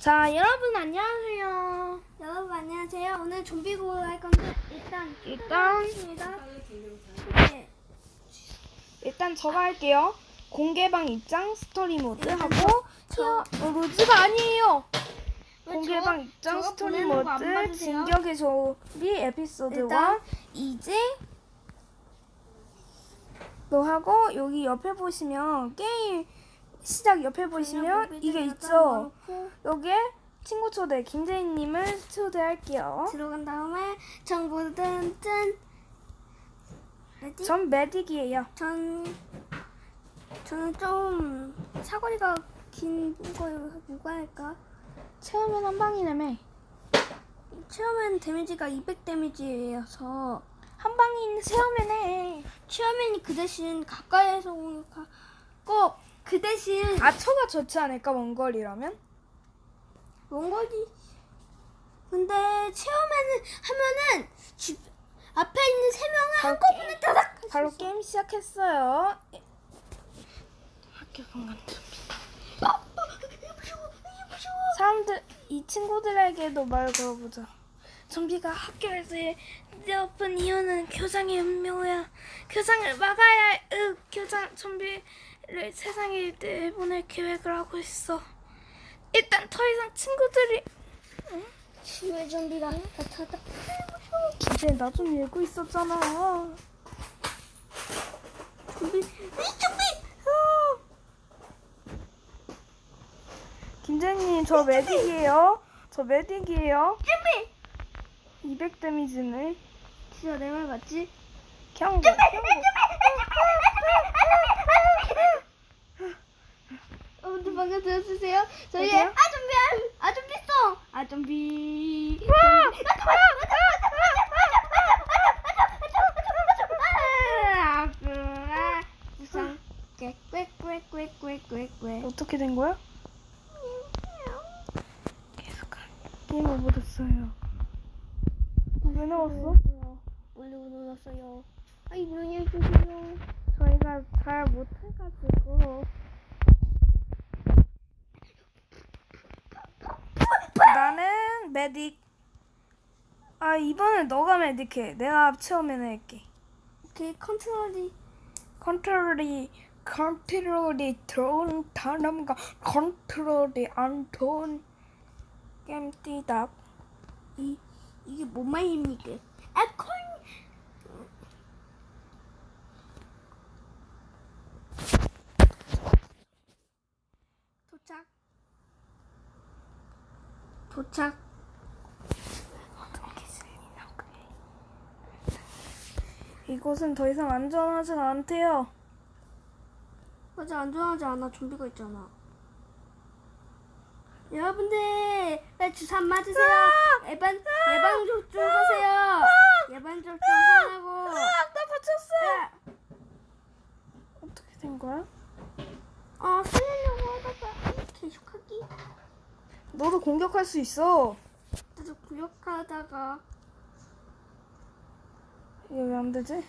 자, 여러분 안녕하세요. 여러분 안녕하세요. 오늘 좀비고 할 건데 일단 일단. 네. 일단 저가 할게요. 공개방 입장 스토리 모드 하고 저 어, 로즈가 아니에요. 왜 공개방 저거- 입장 저거 스토리 보내는 거안 모드 봐주세요? 진격의 조리 에피소드 1 일단 이제 또 하고 여기 옆에 보시면 게임 시작 옆에 보시면 이게 있죠. 여기에 친구 초대 김재희님을 초대할게요. 들어간 다음에 짠. 레디? 전 메딕이에요. 전 저는 좀 사거리가 긴거 누가 할까? 체험은 한 방이라며. 체험엔 데미지가 200 데미지여서 한 방에 있는 체험이네. 체험엔이 그 대신 가까이에서 공격하고 그 대신 아처가 좋지 않을까 원거리라면? 원거리 근데 체험에는 하면은 집 앞에 있는 세 명을 바로 한꺼번에 따닥 바로 게임 시작했어요. 학교 공간 사람들 이 친구들에게도 말 걸어보자. 좀비가 학교에서 뛰어픈 이유는 교장의 음모야. 교장을 막아야 할. 으, 교장 좀비 를 세상에 내보낼 계획을 하고 있어. 일단 더 이상 친구들이 치매 좀비가 나타났다 이제 나 좀 읽고 있었잖아. 좀비 이 좀비 김재님 저 메딕이에요. 저 메딕이에요. 좀비 200 데미지네. 진짜 내 말 맞지? 경고. 여러분들 방금 들었으세요? 저희 어디요? 아좀비 아좀비송 아좀비 어떻게 된 거야? 계속 게임 오버됐어요. 왜 나왔어? 원래 눌렀어요. 아이 눈이 해주세요. 저희가 잘 못해가지고. 나는 메딕. 아 이번엔 너가 메딕해. 내가 처음에는 할게. 그 컨트롤이 컨트롤이 컨트롤이 들어온 사람과 컨트롤이 안 게임 뛰다. 이 이게 뭔 말입니까? 아 컨. 도착. 도착. 이곳은 더 이상 안전하지 않대요. 맞아 안전하지 않아 좀비가 있잖아. 여러분들 빨리 주사 안 맞으세요. 예방 예방 접종 하세요. 예방 접종 하라고. 나 다쳤어. 어떻게 된 거야? 어 살려려고 하다가 계속하기. 너도 공격할 수 있어. 나도 구역하다가 이게 왜 안 되지?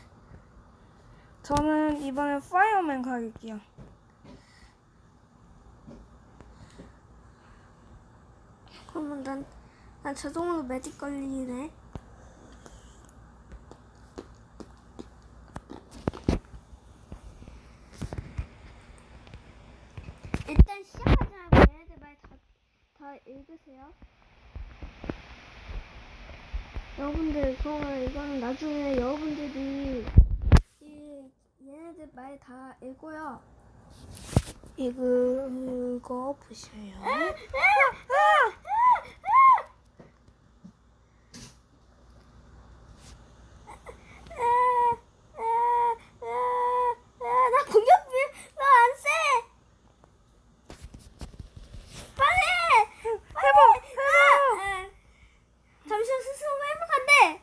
저는 이번엔 파이어맨 가겠게요. 그러면 난, 난 자동으로 매직 걸리네. 일단 시작하지 말고 얘네들 말 다, 다 읽으세요. 여러분들, 그러면 이거는 나중에 여러분들이 이 얘네들 말 다 읽고요. 이거 보셔요. 나 공격비 나안 쎄. 빨리 해봐, 해봐. 잠시만 스스로 회복한대.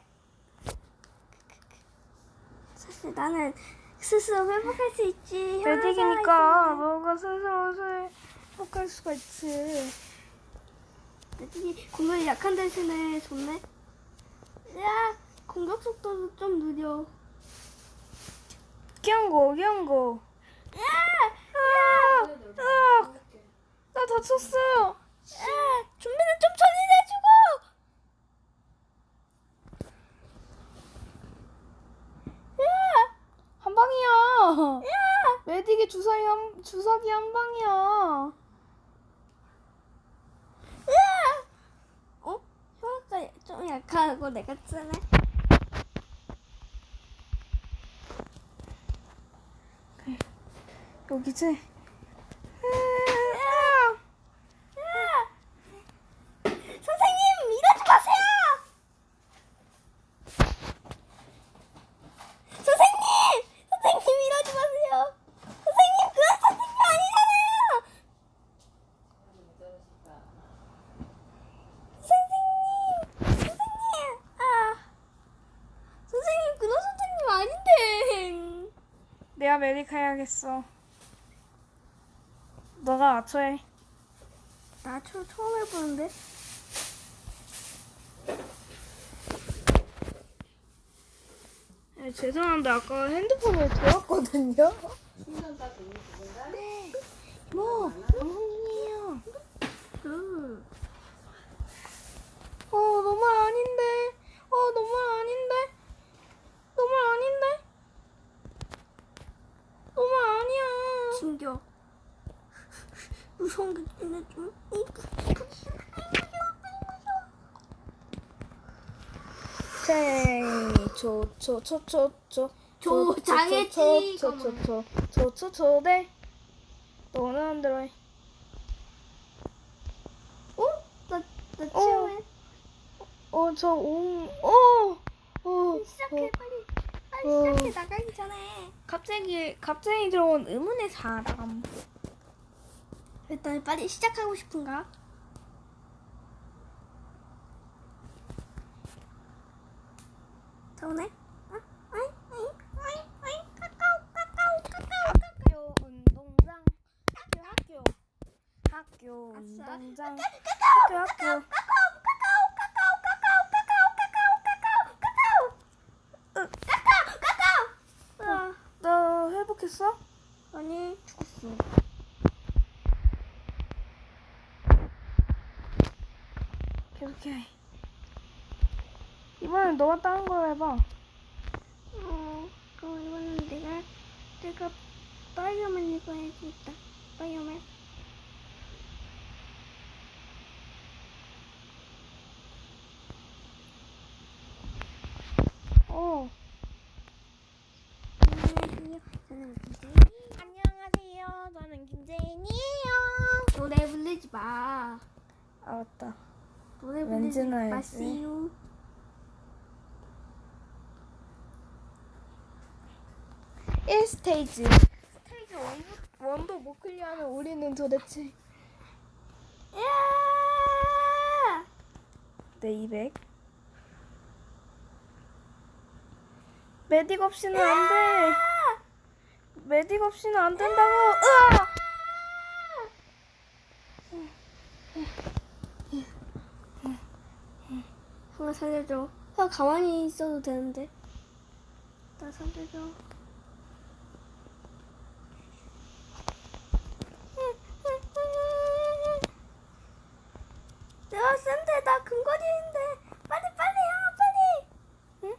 사실 나는 스스로 회복할 수 있지. 메딕이니까 너가 스스로 회복할 수가 있지. 메딕이 공격이 약한 대신에 좋네. 야 공격 속도도 좀 느려. 경고, 경고. 야! 아, 아, 나 다쳤어. 야! 메딕의 주사기 한 주사기 한 방이야. 어? 형아가 좀 약하고 내가 쓰네. 여기지. 으아! 으아! 선생님 이러지 마세요. 선생님, 선생님 이러지 마세요. 선생님 그런 선생님 아니잖아요. 선생님, 선생님, 아, 선생님 그런 선생님 아닌데. 내가 해야겠어. 너가 아초해. 나 처, 처음 해보는데. 네, 죄송한데 아까 핸드폰을 들었거든요. 네. 뭐? 방송이에요. 음. 어 너무 아닌데. 어 너무 아닌데. 너무 아닌데. 너무 아니야. 신기해. 무서운 게 있네 좀. 조, 나가기 전에. 갑자기 갑자기 들어온 의문의 사람 일단 빨리 시작하고 싶은가? 더우네? 어? 학교 운동장 학교 학교 학교. 운동장 오케이. 이번엔 너가 다른 걸 해봐. 어, 그럼 이번엔 내가, 내가 빨리오면 이거 해야겠다 빨리만. 나야지. 마세요. 1스테이지 스테이지 1, 도못 클리어하면 우리는 도대체 야! 네 200. 메딕 없이는 안 돼. 메딕 없이는 안 된다고. 으아! 형아 살려줘. 형 가만히 있어도 되는데. 나 살려줘. 내가 센데 나 근거리인데 빨리 빨리 형아 빨리. 응?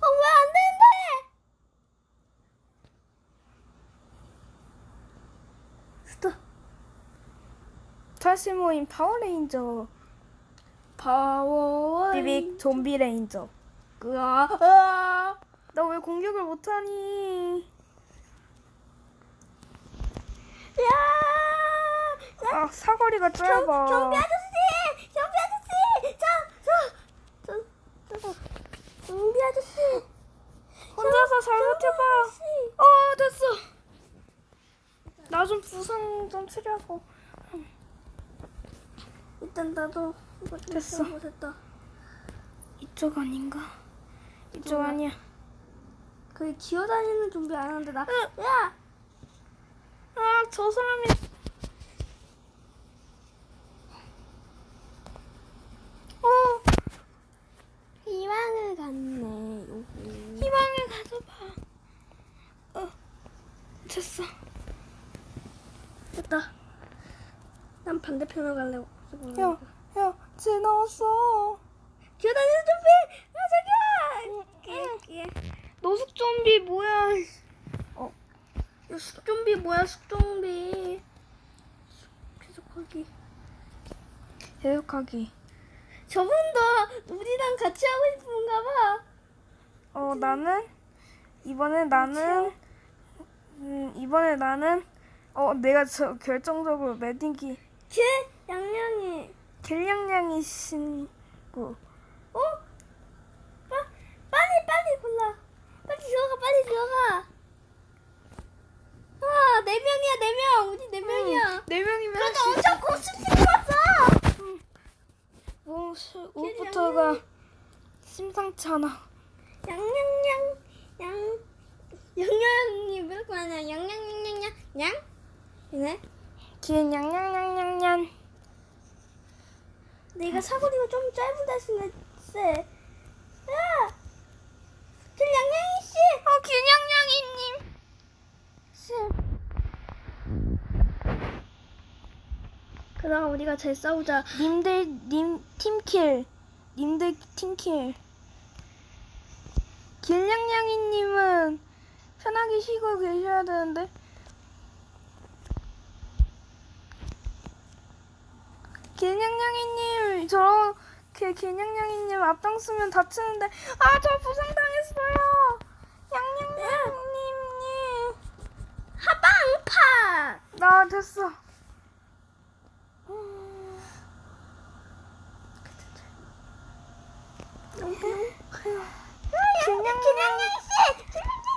어왜 안 되는데? 스톱. 다시 모인 파워레인저. 파워. 비빅 좀비 레인저. 으아. 나 왜 공격을 못하니? 야! 아 사거리가 좀, 짧아. 좀비 아저씨! 좀비 아저씨! 저, 저, 저, 저거. 좀비 아저씨! 혼자서 좀- 잘못해봐. 어 됐어. 나 좀 부상 좀 치려고. 일단 나도 이거 좀 됐어. 잘못했다. 이쪽 아닌가? 이쪽 뭐야? 아니야. 그 기어다니는 좀비 안 하는데 나. 으. 야! 아 저 사람이. 어 희망을 갖네. 여기. 희망을 가져봐. 어 됐어. 됐다. 난 반대편으로 갈래. 야, 야, 쟤 나왔어. 기어다니는 좀비! 아, 예, 예. 숙좀비 뭐야? 어. 이 숙좀비 뭐야 숙 좀비. 계속하기. 계속하기. 저분도 우리랑 같이 하고 싶은가 봐. 어 나는 이번에 나는 음 이번에 나는 어 내가 저 결정적으로 매딩기 걔 양양이. 길냥냥이 신고 어? 빠, 빨리 빨리 골라. 빨리 들어가 빨리 들어가. 아, 네 명이야, 네 명. 우리 네 명이야. 네 명이면 그래도 엄청 코스튬 입었어. 뭐 옷부터가 심상치 않아. 양양양 양 양양이 몇 거냐? 양양양양양 양? 이네? 길냥냥냥냥냥 내가 사거리가 좀 짧은 대신에 쎄. 야, 그 양양이 씨. 어 길냥냥이님 씨. 그럼 우리가 잘 싸우자. 님들 님 팀킬 님들 팀킬 길냥냥이님은 편하게 쉬고 계셔야 되는데 길냥냥이님 저렇게 길냥냥이님 앞장서면 다치는데 아 저 부상당했어요 양냥냥이님 하방파. 나 됐어 김양양이 씨.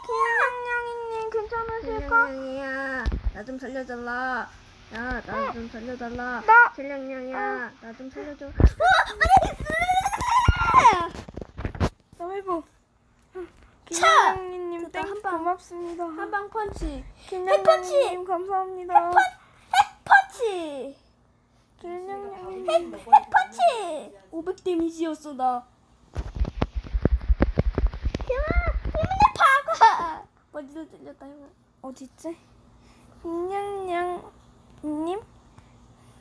길냥냥이님 괜찮으실까? 김양양이야, 나 좀 살려달라. 야, 나 좀 살려달라. 나- 김양양이야, 나 좀 살려줘. 어, 나 회복. 차! 김양냥이님 됐다, 땡 한 방. 고맙습니다. 한방 펀치. 김양냥이님 감사합니다. 펀치. 길냥냥이님 펀치. 500 데미지였어 나. 힘내 파고. 머리도 들렸다 형아. 어딨지? 김양냥 님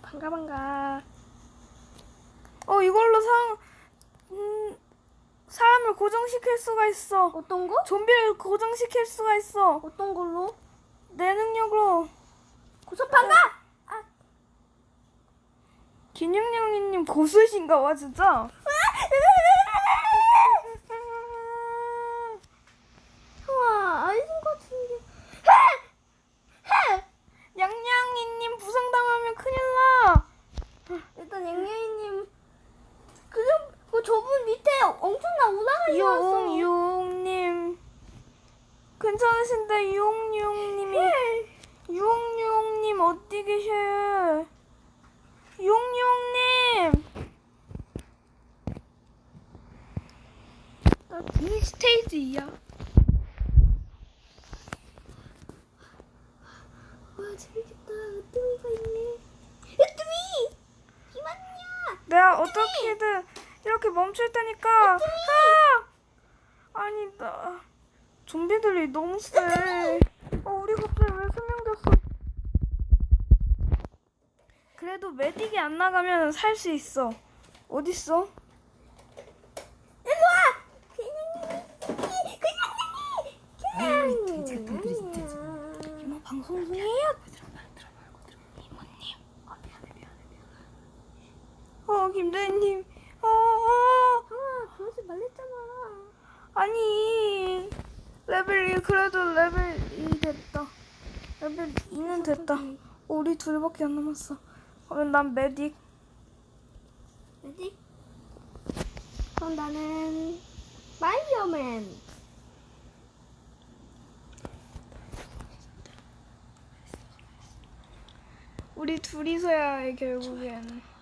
반가 반가. 어 이걸로 상 음, 사람을 고정시킬 수가 있어. 어떤 거? 좀비를 고정시킬 수가 있어. 어떤 걸로? 내 능력으로. 고소 반가. 아, 김양냥이님 고수이신가 봐 진짜. 형아, 아이신 것 같은데. 양냥이님 부상당하면 큰일 나. 일단 양양이님 그냥 그 저분 밑에 엄청난 오다가 있었어. 용 용님 괜찮으신데 용용님이 용용님 어디 계셔요? 용용님 나이 스테이지야. 와 재밌겠다. 으뜸이가 있네. 으뜸이! 이만냐? 내가 어떻게든 이렇게 멈출 테니까. 아! 아니 나 좀비들이 너무 세. 어 우리 갑자기 왜 수명됐어? 그래도 메딕이 안 나가면 살 수 있어. 어딨어? 일로 와! 그냥이! 그냥이! 그냥이! 이모 방송 중이에요. 어 김대희님. 어, 어 아, 그러지 말랬잖아. 아니 레벨 1 그래도 레벨 2 됐다. 레벨 2는 됐다. 어, 우리 둘밖에 안 남았어. 그러면 난 메딕. 어디? 그럼 나는 마이어맨. 우리 둘이서야 해 결국엔.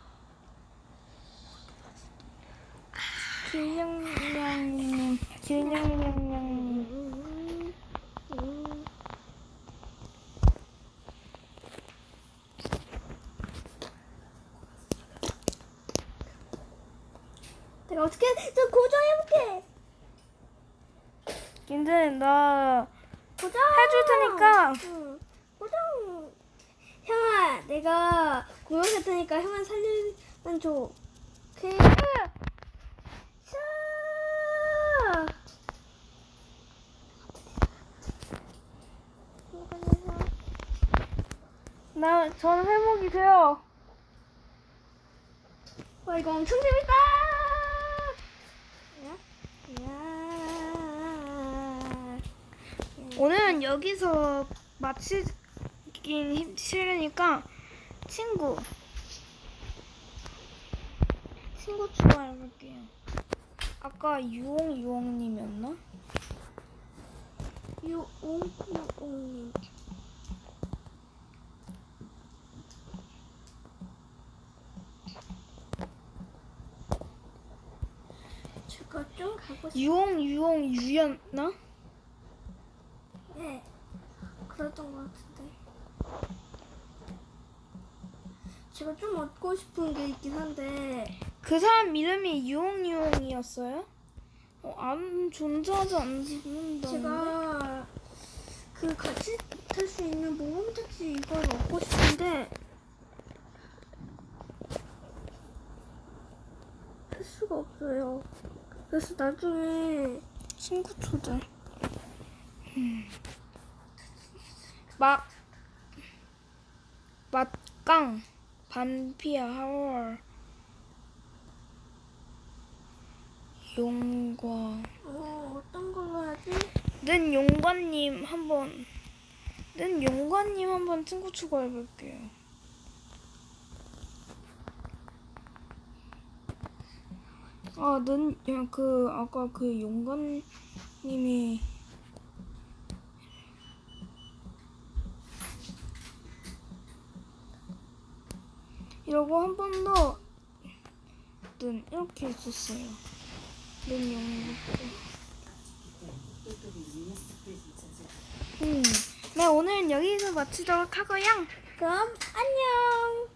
음, 음. 내가 어떻게 좀 고정해볼게. 근데 나 고정. 해줄 테니까. 응. 고정. 형아, 내가 공격할 테니까 형아 살리면 줘. 오케이. 나 저는 회복이 돼요. 와 이거 엄청 재밌다. 오늘은 여기서 마치긴 힘- 싫으니까 친구 친구 추가해볼게요. 아까 유홍 유홍님이었나? 유옹 유옹님. 제가 좀 가고 싶. 유홍 유홍 유였나? 네, 그랬던 것 같은데. 제가 좀 얻고 싶은 게 있긴 한데 그 사람 이름이 유홍 유홍이었어요? 어, 안 존재하지 않는다. 제가 그 같이 탈 수 있는 모범 택시 이걸 얻고 싶은데 할 수가 없어요. 그래서 나중에 친구 초대. 음. 막 맛강 반피아 하월 용과 어, 어떤 걸로 하지? 는 용관님 한번 는 용관님 한번 친구 추가해 볼게요. 아는그 아까 그 용관님이 이러고 한 번 더 는 이렇게 있었어요. 는 용관. 음. 네, 오늘은 여기서 마치도록 하고요. 그럼 안녕.